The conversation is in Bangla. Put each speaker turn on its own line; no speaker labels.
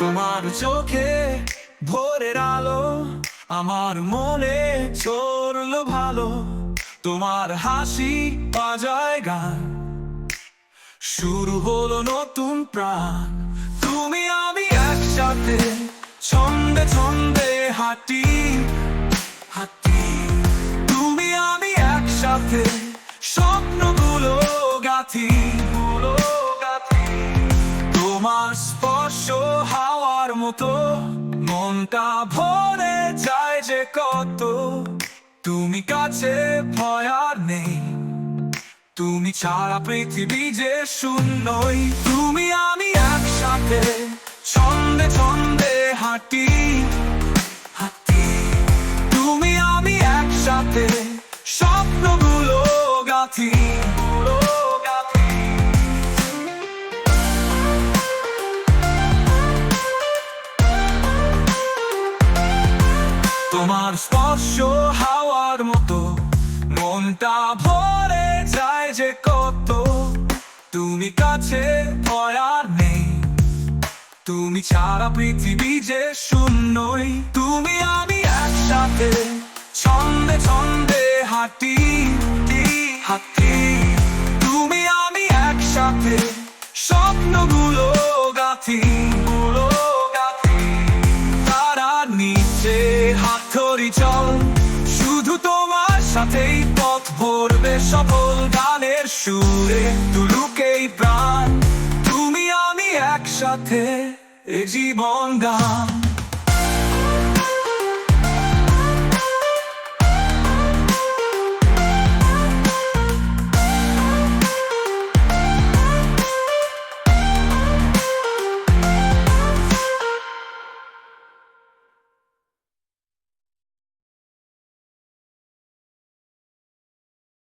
তোমার চোখে ভোরের আলো, আমার মনে চড়লো ভালো। তোমার হাসি বাজায় গান। শুরু হলো নতুন প্রাণ। তুমি আমি একসাথে ছন্দে ছন্দে হাঁটি হাঁটি। তুমি আমি একসাথে স্বপ্নগুলো গাথি। মতো মনটা ভরে যায় যে কত। তুমি কাছে ভয় আর নেই। তুমি ছাড়া পৃথিবী যে শূন্যই। তুমি আমি একসাথে ছন্দে ছন্দে হাঁটি। হাঁটি। তুমি আমি একসাথে স্বপ্নগুলো গাথি। তোমার স্পর্শ হাওয়ার মতো। মনটা ভরে যায় যে কত। তুমি কাছে ভয় আর নেই। তুমি ছাড়া পৃথিবী যে শূন্যই। তুমি আমি একসাথে ছন্দে ছন্দে হাঁটি হাঁটি। তুমি আমি একসাথে স্বপ্নগুলো চল। শুধু তোমার সাথেই পথ ভরবে সফল গানের সুরে। তুলুকেই প্রাণ, তুমি আমি একসাথে এ জীবন গান।